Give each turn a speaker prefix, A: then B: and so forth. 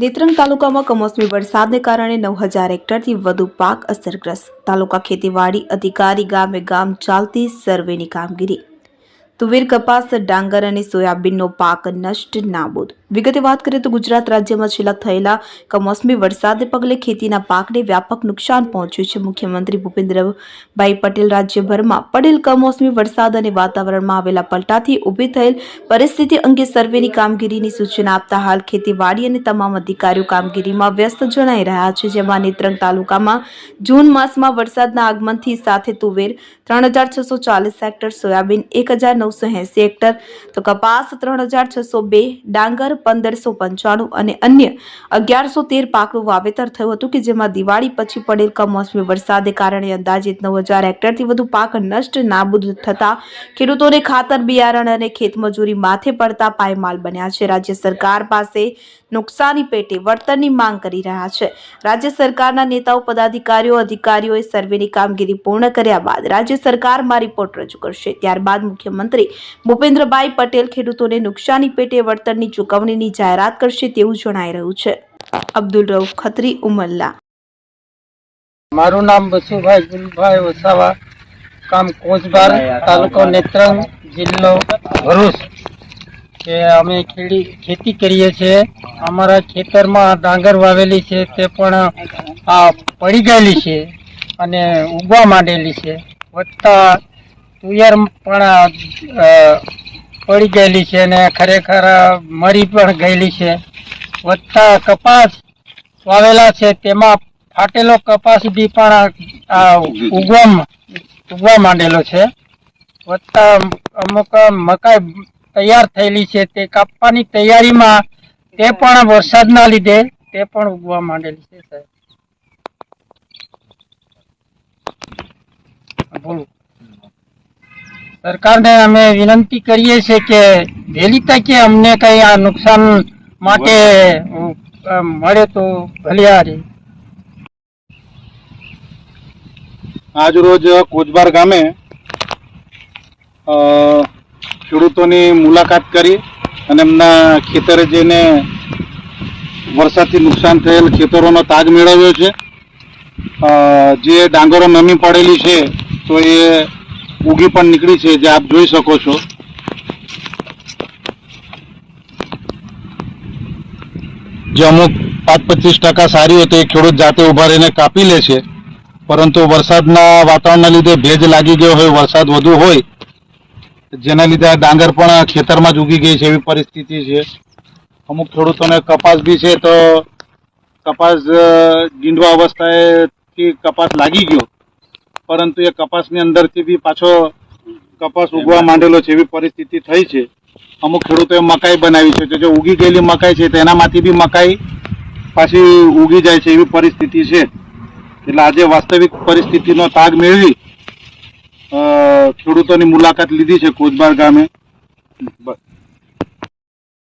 A: નેત્રંગ તાલુકામાં કમોસમી વરસાદને કારણે નવ હજાર હેક્ટરથી વધુ પાક અસરગ્રસ્ત. તાલુકા ખેતીવાડી અધિકારી ગામે ગામ ચાલતી સર્વેની કામગીરી તુવેર કપાસ, ડાંગર અને સોયાબીનનો પાક નષ્ટ નાબૂદ. વિગતે વાત કરીએ તો ગુજરાત રાજ્યમાં છેલ્લા થયેલા કમોસમી વરસાદને પગલે ખેતીના પાકને વ્યાપક નુકસાન પહોંચ્યું છે. મુખ્યમંત્રી ભૂપેન્દ્રભાઈ પટેલ રાજ્યભરમાં પડેલ કમોસમી વરસાદ અને વાતાવરણમાં આવેલા પલટાથી ઊભી થયેલ પરિસ્થિતિ અંગે સર્વેની કામગીરીની સૂચના આપતા હાલ ખેતીવાડી અને તમામ અધિકારીઓ કામગીરીમાં વ્યસ્ત જણાઈ રહ્યા છે. જેમાં નેત્રંગ તાલુકામાં જૂન માસમાં વરસાદના આગમનથી સાથે તુવેર ત્રણ હજાર છસો ચાલીસ હેક્ટર, સોયાબીન એક હજાર નવસો હેક્ટર, તો કપાસ ત્રણ ડાંગર પંદરસો પંચાણું અને અન્ય અગિયારસો તેર પાકનું વાવેતર થયું હતું કે જેમાં દિવાળી પછી પડેલ કમોસમી વરસાદને કારણે અંદાજિત નવ હેક્ટરથી વધુ પાક નષ્ટ નાબૂદ થતા ખેડૂતોને ખાતર, બિયારણ અને ખેતમજૂરી માથે પડતા પાયમાલ બન્યા છે. રાજ્ય સરકાર પાસે નુકસાની પેટે વળતરની માંગ કરી રહ્યા છે. રાજ્ય સરકારના નેતાઓ, પદાધિકારીઓ, અધિકારીઓએ સર્વેની કામગીરી પૂર્ણ કર્યા બાદ રાજ્ય સરકારમાં રિપોર્ટ રજૂ કરશે. ત્યારબાદ મુખ્યમંત્રી ભૂપેન્દ્રભાઈ પટેલ ખેડૂતોને નુકસાની પેટે વળતરની ચૂકવણીની જાહેરાત કરશે તેવું જણાઈ રહ્યું છે. અબ્દુલ રઉફ ખત્રી, ઉમલ્લા.
B: મારું નામ બસુભાઈ ગુલભાઈ વસાવા, કામ કોચબાર, તાલુકો નેત્રંગ, જિલ્લો ભરૂચ. કે અમે ખેડી, ખેતી કરીએ છીએ. અમારા ખેતરમાં ડાંગર વાવેલી છે, તે પણ આ પડી ગયેલી છે અને ઉગવા માંડેલી છે. વત્તા તુયર પણ પડી ગયેલી છે ને ખરેખર મરી પણ ગયેલી છે. વધતા કપાસ વાવેલા છે, તેમાં ફાટેલો કપાસ બી પણ ઉગવા ઉગવા માંડેલો છે. વધતા અમુક મકાઈ તૈયાર થયેલી છે, તે કાપવાની તૈયારીમાં તે પણ વરસાદના લીધે તે પણ ઉગવા માંડેલી છે, સાહેબ. બોલો. સરકારને અમે વિનંતી કરીએ છીએ કે વહેલી તકે અમને કઈ આ નુકસાન માટે મળે તો ભલિયારી
C: આજ રોજ કોચબાર ગામે ખેડૂતોની મુલાકાત કરી અને એમના ખેતરે જઈને વરસાદથી નુકસાન થયેલ ખેતરોનો તાગ મેળવ્યો છે. જે ડાંગરો નમી પડેલી છે, તો એ ઉગી પણ નીકળી છે, જે આપ જોઈ શકો છો. જે અમુક પાંચ પચીસ ટકા સારી હોય તો એ ખેડૂત જાતે ઊભા રહીને કાપી લે છે, પરંતુ વરસાદના વાતાવરણના લીધે ભેજ લાગી ગયો હોય, વરસાદ વધુ હોય, જેના લીધે આ ડાંગર પણ ખેતરમાં જ ઉગી ગઈ છે એવી પરિસ્થિતિ છે. અમુક ખેડૂતોને કપાસ બી છે તો કપાસ ગીંડવા અવસ્થાએથી કપાસ લાગી ગયો. પરંતુ એ કપાસની અંદરથી બી પાછો કપાસ ઉગવા માંડેલો છે એવી પરિસ્થિતિ થઈ છે. અમુક ખેડૂતોએ મકાઈ બનાવી છે. કે જો ઉગી ગયેલી મકાઈ છે તેનામાંથી બી મકાઈ પાછી ઉગી જાય છે એવી પરિસ્થિતિ છે. એટલે આજે વાસ્તવિક પરિસ્થિતિનો તાગ મેળવી ખેડૂતોની મુલાકાત લીધી છે કોચબાર ગામે. બ-